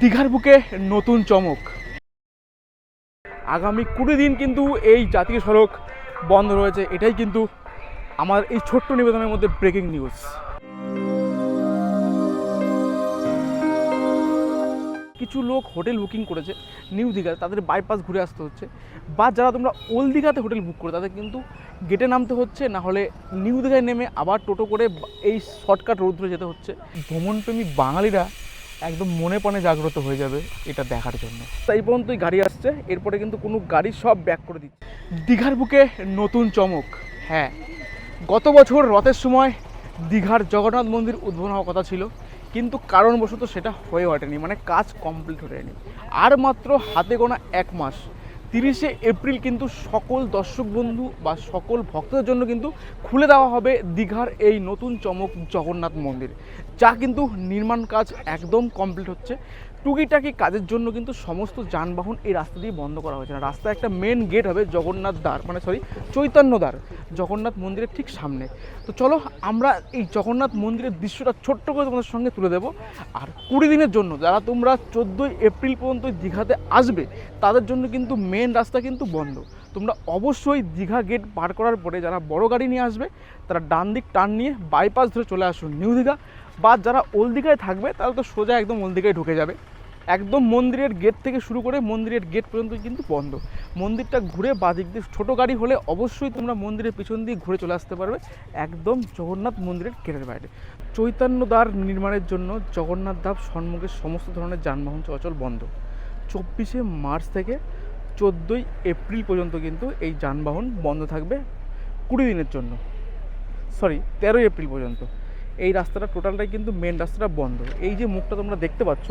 দীঘার বুকে নতুন চমক। আগামী কুড়ি দিন কিন্তু এই জাতীয় সড়ক বন্ধ রয়েছে। এটাই কিন্তু আমার এই ছোট্ট নিবেদনের মধ্যে ব্রেকিং নিউজ কিছু লোক হোটেল বুকিং করেছে, নিউ দীঘাতে তাদের বাইপাস ঘুরে আসতে হচ্ছে। বা যারা তোমরা ওল্ড দীঘাতে হোটেল বুক করে, তাদের কিন্তু গেটে নামতে হচ্ছে। না হলে নিউ দীঘায় নেমে আবার টোটো করে এই শর্টকাট রোড ধরে যেতে হচ্ছে। ভ্রমণপ্রেমী বাঙালিরা একদম মনে প্রাণে জাগ্রত হয়ে যাবে এটা দেখার জন্য। তাই পর্যন্তই গাড়ি আসছে এরপরে কিন্তু কোনো গাড়ি সব ব্যাক করে দিচ্ছে। দীঘার বুকে নতুন চমক হ্যাঁ। গত বছর রথের সময় দীঘার জগন্নাথ মন্দির উদ্বোধন হওয়ার কথা ছিল কিন্তু কারণবশত সেটা হয়ে ওঠেনি মানে কাজ কমপ্লিট হয়ে আর মাত্র হাতে গোনা এক মাস তিরিশে এপ্রিল কিন্তু সকল দর্শক বন্ধু বা সকল ভক্তদের জন্য কিন্তু খুলে দেওয়া হবে দীঘার এই নতুন চমক জগন্নাথ মন্দির, যা কিন্তু নির্মাণ কাজ একদম কমপ্লিট হচ্ছে। টুকিটাকি কাজের জন্য কিন্তু সমস্ত যানবাহন এই রাস্তা দিয়ে বন্ধ করা হয়েছে। না রাস্তায় একটা মেন গেট হবে জগন্নাথ দ্বার মানে সরি চৈতন্য দ্বার, জগন্নাথ মন্দিরের ঠিক সামনে। তো চলো, আমরা এই জগন্নাথ মন্দিরের দৃশ্যটা ছোট্ট করে তোমাদের সঙ্গে তুলে দেবো। আর কুড়ি দিনের জন্য যারা তোমরা চোদ্দোই এপ্রিল পর্যন্ত দীঘাতে আসবে, তাদের জন্য কিন্তু মেন রাস্তা কিন্তু বন্ধ। তোমরা অবশ্যই দীঘা গেট পার করার পরে যারা বড় গাড়ি নিয়ে আসবে, তারা ডান দিক টার্ন নিয়ে বাইপাস ধরে চলে আসুন নিউ দীঘা। বা যারা ওল্ড দীঘায় থাকবে, তারা তো সোজা একদম ওল্ড দীঘায় ঢুকে যাবে। একদম মন্দিরের গেট থেকে শুরু করে মন্দিরের গেট পর্যন্ত কিন্তু বন্ধ। মন্দিরটা ঘুরে বাদিক দিয়ে ছোটো গাড়ি হলে অবশ্যই তোমরা মন্দিরের পিছন দিয়ে ঘুরে চলে আসতে পারবে একদম জগন্নাথ মন্দিরের গেটের বাইরে। চৈতন্য দ্বার নির্মাণের জন্য জগন্নাথ ধাপ সম্মুখে সমস্ত ধরনের যানবাহন চলাচল বন্ধ। চব্বিশে মার্চ থেকে চোদ্দোই এপ্রিল পর্যন্ত কিন্তু এই যানবাহন বন্ধ থাকবে কুড়ি দিনের জন্য। সরি তেরোই এপ্রিল পর্যন্ত। এই রাস্তাটা টোটালটাই কিন্তু মেন রাস্তাটা বন্ধ। এই যে মুখটা তোমরা দেখতে পাচ্ছ,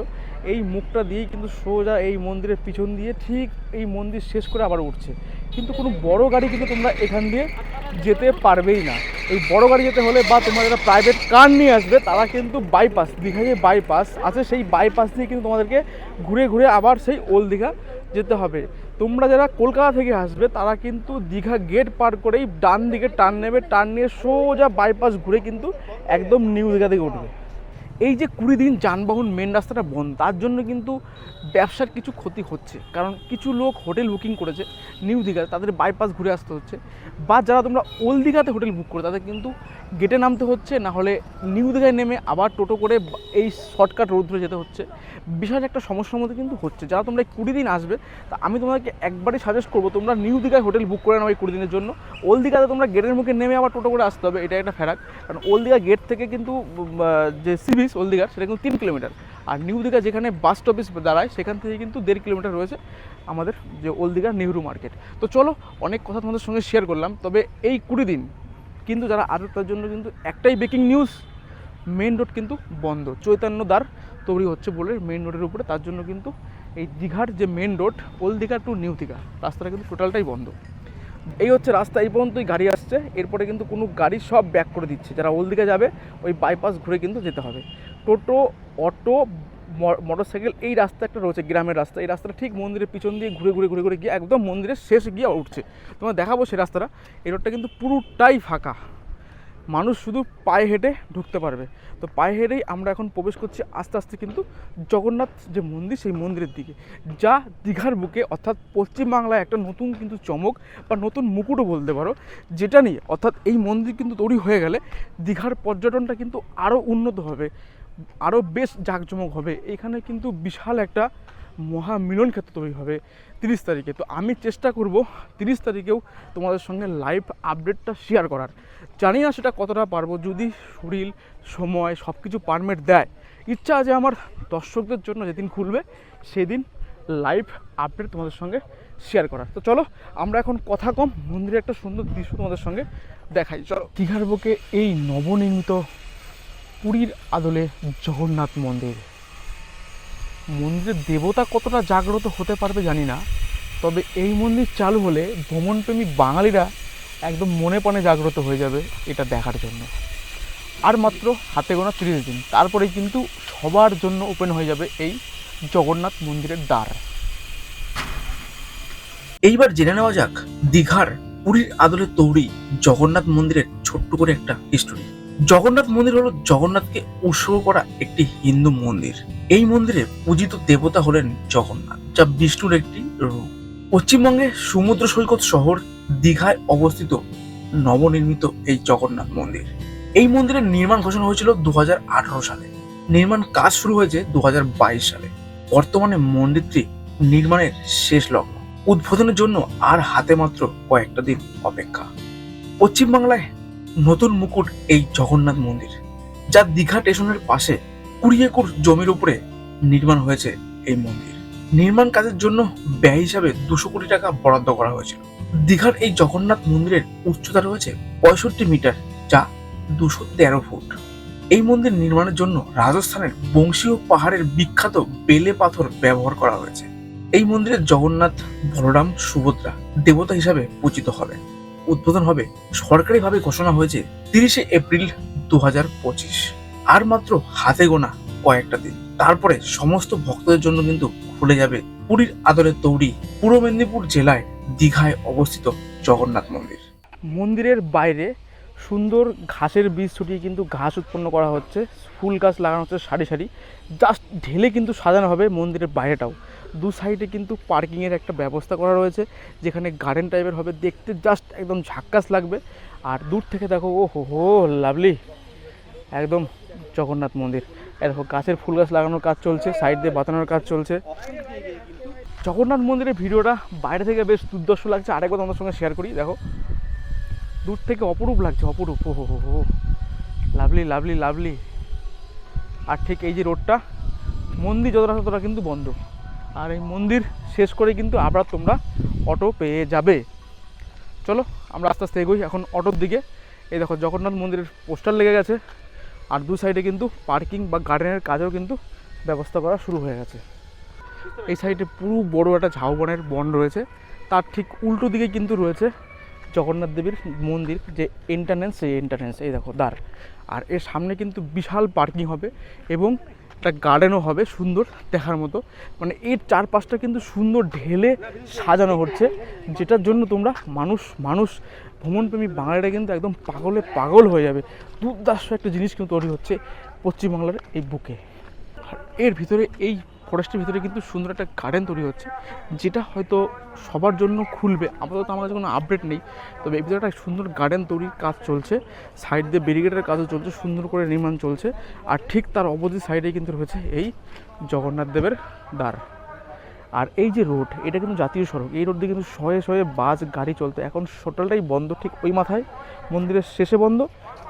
এই মুখটা দিয়েই কিন্তু সোজা এই মন্দিরের পিছন দিয়ে ঠিক এই মন্দির শেষ করে আবার উঠছে। কিন্তু কোনো বড় গাড়ি কিন্তু তোমরা এখান দিয়ে যেতে পারবেই না। এই বড় গাড়ি যেতে হলে বা তোমরা যারা প্রাইভেট কার নিয়ে আসবে, তারা কিন্তু বাইপাস দীঘায় যে বাইপাস আছে। সেই বাইপাস দিয়ে কিন্তু তোমাদেরকে ঘুরে ঘুরে আবার সেই ওল্ড দীঘা যেতে হবে। তোমরা যারা কলকাতা থেকে আসবে, তারা কিন্তু দীঘা গেট পার করেই ডান দিকে টার্ন নেবে। টার্ন নিয়ে সোজা বাইপাস ঘুরে কিন্তু একদম নিউ দীঘা থেকে উঠবে। এই যে কুড়ি দিন যানবাহন মেন রাস্তাটা বন্ধ, তার জন্য কিন্তু ব্যবসার কিছু ক্ষতি হচ্ছে। কারণ কিছু লোক হোটেল বুকিং করেছে, নিউ দীঘা তাদের বাইপাস ঘুরে আসতে হচ্ছে। বা যারা তোমরা ওল্ড দীঘাতে হোটেল বুক করে, তাদের কিন্তু গেটে নামতে হচ্ছে, না হলে নিউ দীঘায় নেমে আবার টোটো করে এই শর্টকাট রোড ধরে যেতে হচ্ছে। বিশাল একটা সমস্যার মধ্যে কিন্তু হচ্ছে। যারা তোমরা কুড়ি দিন আসবে, তা আমি তোমাদেরকে একবারই সাজেস্ট করব, তোমরা নিউ দীঘায় হোটেল বুক করে নাও এই কুড়ি দিনের জন্য। ওল্ড দীঘাতে তোমরা গেটের মুখে নেমে আবার টোটো করে আসতে হবে এটা একটা ফেরাক কারণ ওল্ড দীঘা গেট থেকে কিন্তু যে সি বিচ ওল্ড দীঘার সেটা কিন্তু তিন কিলোমিটার। আর নিউ দীঘা যেখানে বাস স্টপেজ দাঁড়ায়, সেখান থেকে কিন্তু দেড় কিলোমিটার রয়েছে আমাদের যে ওল্ড দীঘা নেহরু মার্কেট। তো চলো, অনেক কথা তোমাদের সঙ্গে শেয়ার করলাম, তবে এই কুড়ি দিন কিন্তু যারা আরও তার জন্য কিন্তু একটাই ব্রেকিং নিউজ মেন রোড কিন্তু বন্ধ। চৈতন্য দ্বার তৈরি হচ্ছে বলে মেন রোডের উপরে, তার জন্য কিন্তু এই দীঘার যে main road old Digha to new Digha, রাস্তাটা কিন্তু টোটালটাই বন্ধ। এই হচ্ছে রাস্তা, এই পর্যন্তই গাড়ি আসছে। এরপরে কিন্তু কোনো গাড়ি সব ব্যাক করে দিচ্ছে। যারা ওল দিকে যাবে, ওই বাইপাস ঘুরে কিন্তু যেতে হবে। টোটো, অটো মোটরসাইকেল এই রাস্তা একটা রয়েছে, গ্রামের রাস্তা। এই রাস্তাটা ঠিক মন্দিরের পিছন দিয়ে ঘুরে ঘুরে ঘুরে ঘুরে গিয়ে একদম মন্দিরের শেষ গিয়ে উঠছে। তোমার দেখাবো সেই রাস্তাটা। এই রোডটা কিন্তু পুরোটাই ফাঁকা। মানুষ শুধু পায়ে হেঁটে ঢুকতে পারবে। তো পায়ে হেঁটেই আমরা এখন প্রবেশ করছি আস্তে আস্তে কিন্তু জগন্নাথ যে মন্দির, সেই মন্দিরের দিকে। যা দীঘার বুকে, অর্থাৎ পশ্চিমবাংলায় একটা নতুন কিন্তু চমক বা নতুন মুকুটও বলতে পারো, যেটা নিয়ে, অর্থাৎ এই মন্দির কিন্তু তৈরি হয়ে গেলে দীঘার পর্যটনটা কিন্তু আরও উন্নত হবে আরও বেশ জাঁকজমক হবে। এখানে কিন্তু বিশাল একটা মহা মিলন ক্ষেত্র তৈরি হবে তিরিশ তারিখে। তো আমি চেষ্টা করব তিরিশ তারিখেও তোমাদের সঙ্গে লাইভ আপডেটটা শেয়ার করার। জানি না সেটা কতটা পারব, যদি শরীর, সময় সব কিছু পারমিট দেয়। ইচ্ছা আছে আমার দর্শকদের জন্য যেদিন খুলবে, সেদিন লাইভ আপডেট তোমাদের সঙ্গে শেয়ার করার। তো চলো, আমরা এখন কথা কম, মন্দিরে একটা সুন্দর দৃশ্য তোমাদের সঙ্গে দেখাই। চলো। দীঘার বুকে এই নবনির্মিত পুরীর আদলে জগন্নাথ মন্দির। মন্দিরের দেবতা কতটা জাগ্রত হতে পারবে জানি না, তবে এই মন্দির চালু হলে ভ্রমণপ্রেমী বাঙালিরা একদম মনে প্রাণে জাগ্রত হয়ে যাবে এটা দেখার জন্য। আর মাত্র হাতে গোনা তিরিশ দিন, তারপরেই কিন্তু সবার জন্য ওপেন হয়ে যাবে এই জগন্নাথ মন্দিরের দ্বার। এইবার জেনে নেওয়া যাক, দীঘার পুরীর আদলে তৈরি জগন্নাথ মন্দিরের ছোট্ট করে একটা হিস্টোরি জগন্নাথ মন্দির হলো জগন্নাথকে উৎসর্গ করা একটি হিন্দু মন্দির। এই মন্দিরে পূজিত দেবতা হলেন জগন্নাথ, যা বিষ্ণুর একটি রূপ। পশ্চিমবঙ্গের সমুদ্র সৈকত শহর দীঘায় অবস্থিত নবনির্মিত এই জগন্নাথ মন্দির। এই মন্দিরের নির্মাণ ঘোষণা হয়েছিল দু হাজার আঠারো সালে। নির্মাণ কাজ শুরু হয়েছে দু হাজার বাইশ সালে। বর্তমানে মন্দিরটি নির্মাণের শেষ লগ্ন। উদ্বোধনের জন্য আর হাতে মাত্র কয়েকটা দিন অপেক্ষা। পশ্চিমবাংলায় নতুন মুকুট এই জগন্নাথ মন্দির, যা দীঘা স্টেশনের পাশে কুড়ি একর জমির উপরে নির্মাণ হয়েছে এই মন্দির। নির্মাণ কাজের জন্য ব্যয় হিসাবে দুশো কোটি টাকা বরাদ্দ করা হয়েছিল। দীঘার এই জগন্নাথ মন্দিরের উচ্চতা রয়েছে পঁয়ষট্টি মিটার, যা দুশো তেরো ফুট। এই মন্দির নির্মাণের জন্য রাজস্থানের বংশীয় পাহাড়ের বিখ্যাত বেলে পাথর ব্যবহার করা হয়েছে। এই মন্দিরের জগন্নাথ বলরাম সুভদ্রা দেবতা হিসাবে পূজিত হবেন। উদ্বোধন হবে সরকারিভাবে ঘোষণা হয়েছে তিরিশে এপ্রিল দু আর মাত্র হাতে গোনা কয়েকটা দিন। তারপরে সমস্ত ভক্তদের জন্য কিন্তু খুলে যাবে পুরীর আদলে তৈরি পূর্ব মেদিনীপুর জেলায় দীঘায় অবস্থিত জগন্নাথ মন্দির। মন্দিরের বাইরে সুন্দর ঘাসের বীজ ছুটিয়ে কিন্তু ঘাস উৎপন্ন করা হচ্ছে। ফুল গাছ লাগানো হচ্ছে সারি সারি। জাস্ট ঢেলে কিন্তু সাজানো হবে মন্দিরের বাইরেটাও। দু সাইডে কিন্তু পার্কিংয়ের একটা ব্যবস্থা করা রয়েছে, যেখানে গার্ডেন টাইপের হবে, দেখতে জাস্ট একদম ঝাক্কাস লাগবে। আর দূর থেকে দেখো ও হো হো লাভলি একদম জগন্নাথ মন্দির। দেখো, গাছের ফুল গাছ লাগানোর কাজ চলছে সাইড দিয়ে বাতানোর কাজ চলছে। জগন্নাথ মন্দিরের ভিডিওটা বাইরে থেকে বেশ দুর্দর্শ লাগছে, আরেকবার তোমাদের সঙ্গে শেয়ার করি, দেখো। দূর থেকে অপরূপ লাগছে, অপরূপ ও হো হো। হো লাভলি লাভলি লাভলি আর ঠিক এই যে রোডটা মন্দির যতটা ততটা কিন্তু বন্ধ। আর এই মন্দির শেষ করে কিন্তু আবার তোমরা অটো পেয়ে যাবে। চলো, আমরা আস্তে আস্তে এগোই এখন অটোর দিকে। এই দেখো, জগন্নাথ মন্দিরের পোস্টার লেগে গেছে। আর দু সাইডে কিন্তু পার্কিং বা গার্ডেনের কাজও কিন্তু ব্যবস্থা করা শুরু হয়ে গেছে। এই সাইডে পুরো বড় একটা ঝাউবনের বন রয়েছে। তার ঠিক উল্টো দিকে কিন্তু রয়েছে জগন্নাথ দেবীর মন্দির, যে এন্টারনেন্স সেই এন্টারনেন্স এই দেখো দ্বার আর এর সামনে কিন্তু বিশাল পার্কিং হবে এবং একটা গার্ডেনও হবে সুন্দর দেখার মতো। মানে এর চারপাশটা কিন্তু সুন্দর ঢেলে সাজানো হচ্ছে, যেটার জন্য তোমরা মানুষ মানুষ, ভ্রমণপ্রেমী বাঙালিরা কিন্তু একদম পাগলে পাগল হয়ে যাবে। দুর্দার্শ একটা জিনিস কিন্তু তৈরি হচ্ছে পশ্চিমবাংলার এই বুকে। আর এর ভিতরে এই ফরেস্টের ভিতরে কিন্তু সুন্দর একটা গার্ডেন তৈরি হচ্ছে, যেটা হয়তো সবার জন্য খুলবে। আপাতত আমার কাছে কোনো আপডেট নেই, তবে এই ভিতরে একটা সুন্দর গার্ডেন তৈরির কাজ চলছে। সাইড দিয়ে ব্যারিকেডের কাজও চলছে, সুন্দর করে নির্মাণ চলছে। আর ঠিক তার অপোজিট সাইডে কিন্তু রয়েছে এই জগন্নাথ দেবের দ্বার। আর এই যে রোড এটা কিন্তু জাতীয় সড়ক। এই রোড দিয়ে কিন্তু শয়ে শয়ে বাস, গাড়ি চলতো। এখন টোটালটাই বন্ধ ঠিক ওই মাথায়। মন্দিরের শেষে বন্ধ।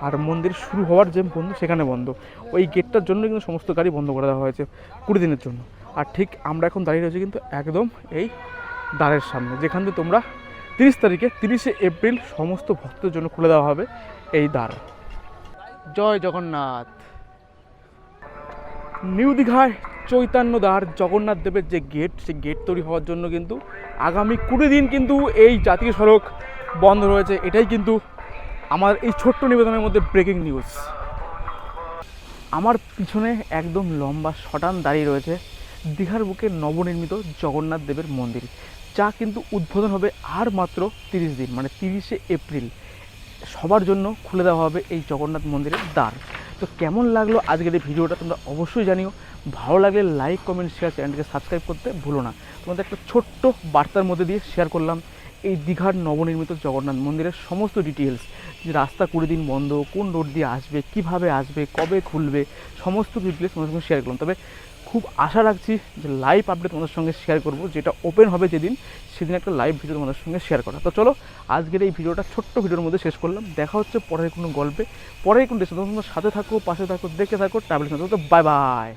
আর মন্দির শুরু হওয়ার যে বন্ধ, সেখানে বন্ধ। ওই গেটটার জন্য কিন্তু সমস্ত গাড়ি বন্ধ করে দেওয়া হয়েছে কুড়ি দিনের জন্য। আর ঠিক আমরা এখন দাঁড়িয়ে রয়েছি কিন্তু একদম এই দ্বারের সামনে, যেখান থেকে তোমরা তিরিশ তারিখে তিরিশে এপ্রিল সমস্ত ভক্তদের জন্য খুলে দেওয়া হবে এই দ্বার। জয় জগন্নাথ। নিউ দীঘায় চৈতন্য দ্বার, জগন্নাথ দেবের যে গেট সেই গেট তৈরি হওয়ার জন্য কিন্তু আগামী কুড়ি দিন কিন্তু এই জাতীয় সড়ক বন্ধ রয়েছে। এটাই কিন্তু আমার এই ছোট্ট নিবেদনের মধ্যে ব্রেকিং নিউজ আমার পিছনে একদম লম্বা শটান দাঁড়িয়ে রয়েছে দীঘার বুকে নবনির্মিত জগন্নাথ দেবের মন্দির, যা কিন্তু উদ্বোধন হবে আর মাত্র তিরিশ দিন মানে তিরিশে এপ্রিল। সবার জন্য খুলে দেওয়া হবে এই জগন্নাথ মন্দিরের দ্বার। তো কেমন লাগল আজকের এই ভিডিওটা তোমরা অবশ্যই জানিও। ভালো লাগলে লাইক কমেন্ট শেয়ার চ্যানেলটিকে সাবস্ক্রাইব করতে ভুলো না। তোমাদের একটা ছোট্ট বার্তার মধ্যে দিয়ে শেয়ার করলাম। এই দীঘার নবনির্মিত জগন্নাথ মন্দিরের সমস্ত ডিটেলস যে রাস্তা কুড়ি দিন বন্ধ, কোন রোড দিয়ে আসবে, কীভাবে আসবে, কবে খুলবে, সমস্ত ডিটেলস তোমাদের সঙ্গে শেয়ার করলাম। তবে খুব আশা রাখছি যে লাইভ আপডেট তোমাদের সঙ্গে শেয়ার করব, যেটা ওপেন হবে যেদিন, সেদিন একটা লাইভ ভিডিও তোমাদের সঙ্গে শেয়ার করা। তো চলো, আজকের এই ভিডিওটা ছোট্ট ভিডিওর মধ্যে শেষ করলাম। দেখা হচ্ছে পরের কোনো গল্পে, পরের কোনো দেশে তোমরা সাথে থাকো, পাশে থাকো দেখে থাকো ট্রাভেল বাই বাই